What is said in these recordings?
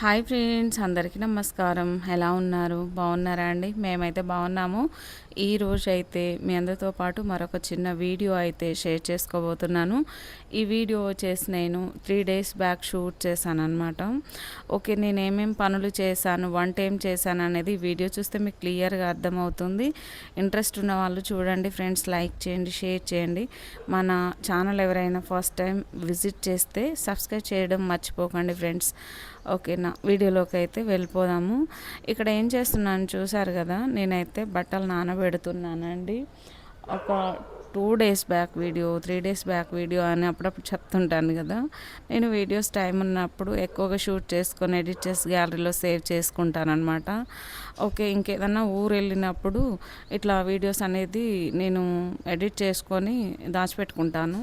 Hi friends అందరికీ నమస్కారం. ఎలా ఉన్నారు? బాగున్నారా అండి? మేమైతే బాగున్నాము. ఈ రోజు అయితే మీ అందరితో పాటు మరొక చిన్న వీడియో అయితే షేర్ చేసుకోబోతున్నాను. ఈ వీడియో వచ్చేసి నేను త్రీ డేస్ బ్యాక్ షూట్ చేశాను అనమాట ఓకే నేను ఏమేమి పనులు చేశాను వంట ఏం చేశాను అనేది వీడియో చూస్తే మీకు క్లియర్గా అర్థమవుతుంది. ఇంట్రెస్ట్ ఉన్న వాళ్ళు చూడండి ఫ్రెండ్స్ లైక్ చేయండి షేర్ చేయండి. మన ఛానల్ ఎవరైనా ఫస్ట్ టైం విజిట్ చేస్తే సబ్స్క్రైబ్ చేయడం మర్చిపోకండి ఫ్రెండ్స్. ఓకేనా వీడియోలోకి అయితే వెళ్ళిపోదాము. ఇక్కడ ఏం చేస్తున్నాను చూసారు కదా నేనైతే బట్టలు పెడుతున్నానండి. ఒక two days back video three days back video అని అప్పుడప్పుడు చెప్తుంటాను కదా. నేను వీడియోస్ టైం ఉన్నప్పుడు ఎక్కువగా షూట్ చేసుకొని ఎడిట్ చేసి గ్యాలరీలో సేవ్ చేసుకుంటాను అనమాట ఓకే ఇంకేదన్నా ఊరు వెళ్ళినప్పుడు ఇట్లా వీడియోస్ అనేది నేను ఎడిట్ చేసుకొని దాచిపెట్టుకుంటాను.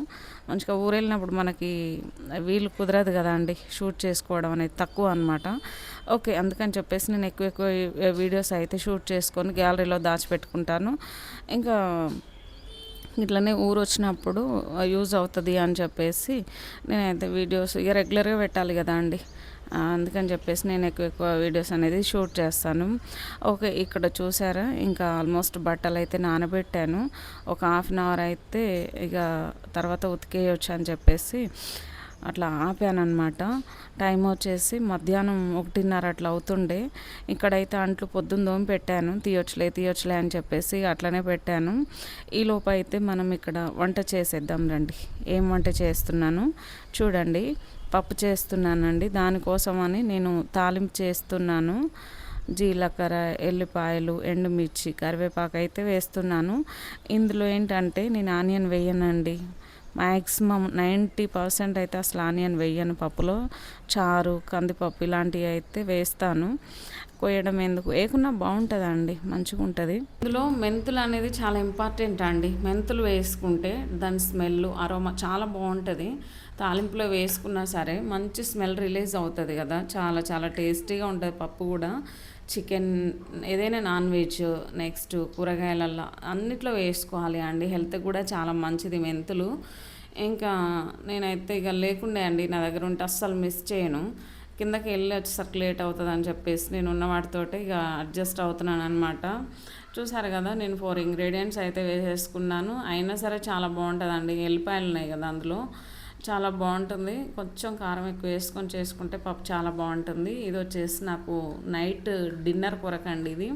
మంచిగా ఊరు వెళ్ళినప్పుడు మనకి వీలు కుదరదు కదా అండి షూట్ చేసుకోవడం అనేది తక్కువ అనమాట ఓకే అందుకని చెప్పేసి నేను ఎక్కువ ఎక్కువ వీడియోస్ అయితే షూట్ చేసుకొని గ్యాలరీలో దాచిపెట్టుకుంటాను. ఇంకా ఇట్లనే ఊరు వచ్చినప్పుడు యూజ్ అవుతుంది అని చెప్పేసి నేనైతే వీడియోస్ ఇక రెగ్యులర్గా పెట్టాలి కదా అండి. అందుకని చెప్పేసి నేను ఎక్కువ ఎక్కువ వీడియోస్ అనేది షూట్ చేస్తాను. ఓకే ఇక్కడ చూసారా? ఇంకా ఆల్మోస్ట్ బట్టలు అయితే నానబెట్టాను. ఒక హాఫ్ అన్ అవర్ అయితే ఇక తర్వాత ఉతికేయచ్చు అని చెప్పేసి అట్లా ఆపానమాట టైం వచ్చేసి మధ్యాహ్నం ఒకటిన్నర అట్లా అవుతుండే. ఇక్కడైతే అంట్లు పొద్దున్న దోమి పెట్టాను. తీయొచ్చులే తీయొచ్చులే అని చెప్పేసి అట్లనే పెట్టాను. ఈ లోప అయితే మనం ఇక్కడ వంట చేసేద్దాం రండి. ఏం వంట చేస్తున్నాను? చూడండి. పప్పు చేస్తున్నానండి. దానికోసమని నేను తాలింపు చేస్తున్నాను. జీలకర్ర ఎల్లిపాయలు ఎండుమిర్చి కరివేపాకు అయితే వేస్తున్నాను. ఇందులో ఏంటంటే నేను ఆనియన్ వేయనండి. మ్యాక్సిమం నైంటీ పర్సెంట్ అయితే అసలు ఆనియన్ వేయను పప్పులో. చారు కందిపప్పు ఇలాంటివి అయితే వేస్తాను. కోయడం ఎందుకు? వేయకుండా బాగుంటుందండి మంచిగా ఉంటుంది. ఇందులో మెంతులు అనేది చాలా ఇంపార్టెంట్ అండి. మెంతులు వేసుకుంటే దాని స్మెల్ అరోమా చాలా బాగుంటుంది. తాలింపులో వేసుకున్నా సరే మంచి స్మెల్ రిలీజ్ అవుతుంది కదా. చాలా చాలా టేస్టీగా ఉంటుంది పప్పు కూడా. చికెన్ ఏదైనా నాన్ వెజ్ నెక్స్ట్ కూరగాయలల్లో అన్నిట్లో వేసుకోవాలి అండి. హెల్త్ కూడా చాలా మంచిది మెంతులు. ఇంకా నేనైతే ఇక లేకుండే అండి నా దగ్గర ఉంటే అస్సలు మిస్ చేయను. కిందకి వెళ్ళి వచ్చేసరికి లేట్ అవుతుంది అని చెప్పేసి నేను ఉన్న వాటితోటి ఇక అడ్జస్ట్ అవుతున్నాను అనమాట చూసారు కదా నేను ఫోర్ ఇంగ్రీడియంట్స్ అయితే వేసేసుకున్నాను. అయినా సరే చాలా బాగుంటుందండి ఎల్లిపాయలు ఉన్నాయి కదా అందులో. చాలా బాగుంటుంది. కొంచెం కారం ఎక్కువ వేసుకొని చేసుకుంటే పప్పు చాలా బాగుంటుంది. ఇది వచ్చేసి నాకు నైట్ డిన్నర్ కొరకండి ఇది.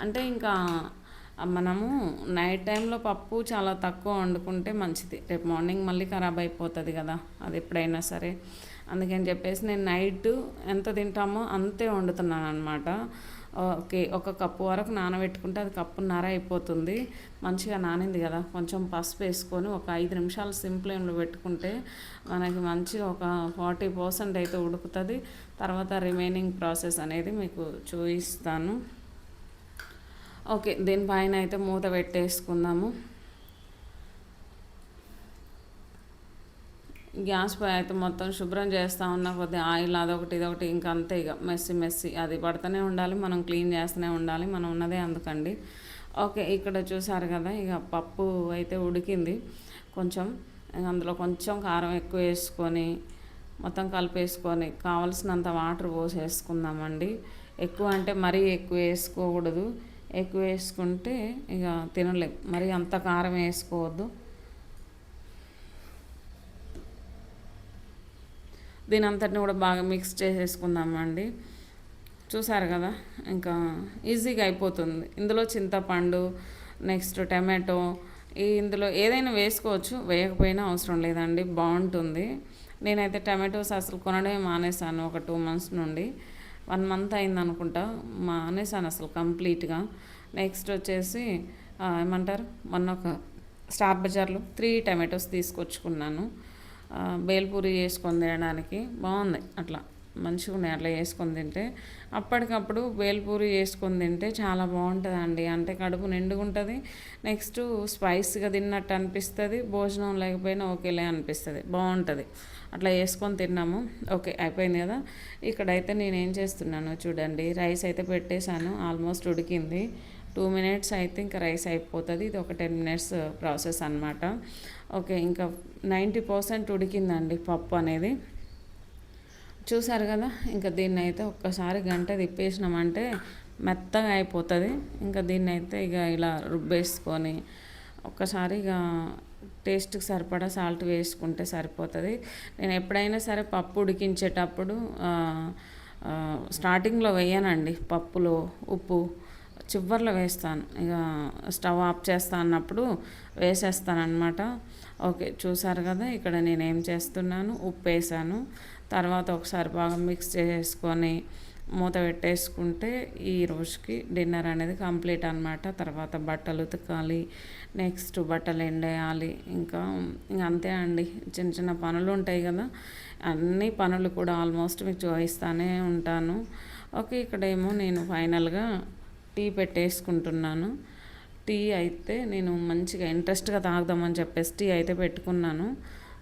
అంటే ఇంకా మనము నైట్ టైంలో పప్పు చాలా తక్కువ వండుకుంటే మంచిది. రేపు మార్నింగ్ మళ్ళీ ఖరాబ్ అయిపోతుంది కదా అది ఎప్పుడైనా సరే. అందుకని చెప్పేసి నేను నైట్ ఎంత తింటామో అంతే వండుతున్నాను అనమాట ఓకే ఒక కప్పు వరకు నానబెట్టుకుంటే అది కప్పున్నర అయిపోతుంది. మంచిగా నానింది కదా కొంచెం పసుపు వేసుకొని ఒక ఐదు నిమిషాలు సింప్లేమ్లో పెట్టుకుంటే మనకి మంచిగా ఒక ఫార్టీ పర్సెంట్ అయితే ఉడుకుతుంది. తర్వాత రిమైనింగ్ ప్రాసెస్ అనేది మీకు చూపిస్తాను. ఓకే దీనిపైన అయితే మూత పెట్టేసుకుందాము. గ్యాస్ పై అయితే మొత్తం శుభ్రం చేస్తూ ఉన్నా కొద్దిగా ఆయిల్ అదొకటి ఇదొకటి ఇంకా అంతే ఇక మెస్సి మెస్సి. అది పడుతూనే ఉండాలి మనం క్లీన్ చేస్తూనే ఉండాలి మనం ఉన్నదే అందుకండి. ఓకే ఇక్కడ చూసారు కదా ఇక పప్పు అయితే ఉడికింది. కొంచెం అందులో కొంచెం కారం ఎక్కువ వేసుకొని మొత్తం కలిపేసుకొని కావలసినంత వాటర్ పోసేసుకుందామండి. ఎక్కువ అంటే మరీ ఎక్కువ వేసుకోకూడదు. ఎక్కువ వేసుకుంటే ఇక తినలేం. మరి అంత కారం వేసుకోవద్దు. దీని అంతటిని కూడా బాగా మిక్స్ చేసేసుకుందామండి. చూసారు కదా? ఇంకా ఈజీగా అయిపోతుంది. ఇందులో చింతపండు నెక్స్ట్ టమాటో ఇందులో ఏదైనా వేసుకోవచ్చు. వేయకపోయినా అవసరం లేదండి. బాగుంటుంది. నేనైతే టమాటోస్ అసలు కొనడమే మానేశాను ఒక టూ మంత్స్ నుండి. వన్ మంత్ అయింది అనుకుంటా. మానేశాను అసలు కంప్లీట్గా. నెక్స్ట్ వచ్చేసి ఏమంటారు? మొన్న ఒక స్టార్ బజార్లో త్రీ టమాటోస్ తీసుకొచ్చుకున్నాను. బేల్పూరి చేసుకొని తినడానికి. బాగుంది అట్లా. మంచిగా ఉన్నాయి. అట్లా వేసుకొని తింటే అప్పటికప్పుడు బేల్పూరి చేసుకొని తింటే చాలా బాగుంటుందండి. అంటే కడుపు నిండుగా ఉంటుంది నెక్స్ట్ స్పైస్గా తిన్నట్టు అనిపిస్తుంది. భోజనం లేకపోయినా ఓకేలే అనిపిస్తుంది. బాగుంటుంది. అట్లా వేసుకొని తిన్నాము. ఓకే అయిపోయింది కదా? ఇక్కడైతే నేను ఏం చేస్తున్నాను చూడండి. రైస్ అయితే పెట్టేశాను. ఆల్మోస్ట్ ఉడికింది. టూ మినిట్స్ అయితే ఇంకా రైస్ అయిపోతుంది. ఇది ఒక టెన్ మినిట్స్ ప్రాసెస్ అనమాట ఓకే ఇంకా నైంటీ పర్సెంట్ ఉడికిందండి పప్పు అనేది. చూసారు కదా ఇంకా దీన్ని అయితే ఒక్కసారి గంట తిప్పేసినామంటే మెత్తగా అయిపోతుంది. ఇంకా దీన్ని అయితే ఇక ఇలా రుబ్బేసుకొని ఒక్కసారి ఇక టేస్ట్కి సరిపడా సాల్ట్ వేసుకుంటే సరిపోతుంది. నేను ఎప్పుడైనా సరే పప్పు ఉడికించేటప్పుడు స్టార్టింగ్లో వేయనండి పప్పులో ఉప్పు. చివర్లో వేస్తాను. ఇక స్టవ్ ఆఫ్ చేస్తా అన్నప్పుడు వేసేస్తాను అనమాట ఓకే చూసారు కదా ఇక్కడ నేను ఏం చేస్తున్నాను ఉప్పు వేసాను తర్వాత ఒకసారి బాగా మిక్స్ చేసుకొని మూత పెట్టేసుకుంటే ఈ రోజుకి డిన్నర్ అనేది కంప్లీట్ అనమాట తర్వాత బట్టలు ఉతకాలి నెక్స్ట్ బట్టలు ఎండేయాలి ఇంకా అంతే అండి. చిన్న చిన్న పనులు ఉంటాయి కదా అన్ని పనులు కూడా ఆల్మోస్ట్ మీకు చూపిస్తానే ఉంటాను. ఓకే ఇక్కడేమో నేను ఫైనల్గా టీ పెట్టేసుకుంటున్నాను. టీ అయితే నేను మంచిగా ఇంట్రెస్ట్గా తాగుదామని చెప్పేసి టీ అయితే పెట్టుకున్నాను.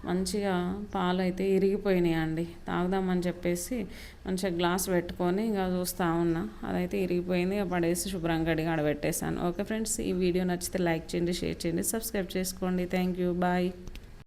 మంచిగా పాలు అయితే ఇరిగిపోయినాయి అండి. తాగుదామని చెప్పేసి మంచిగా గ్లాస్ పెట్టుకొని ఇంకా చూస్తూ ఉన్నా. అదైతే ఇరిగిపోయింది. పడేసి శుభ్రంగా కడిగి ఆడబెట్టేశాను ఓకే ఫ్రెండ్స్ ఈ వీడియో నచ్చితే లైక్ చేయండి షేర్ చేయండి సబ్స్క్రైబ్ చేసుకోండి. Thank you. బాయ్.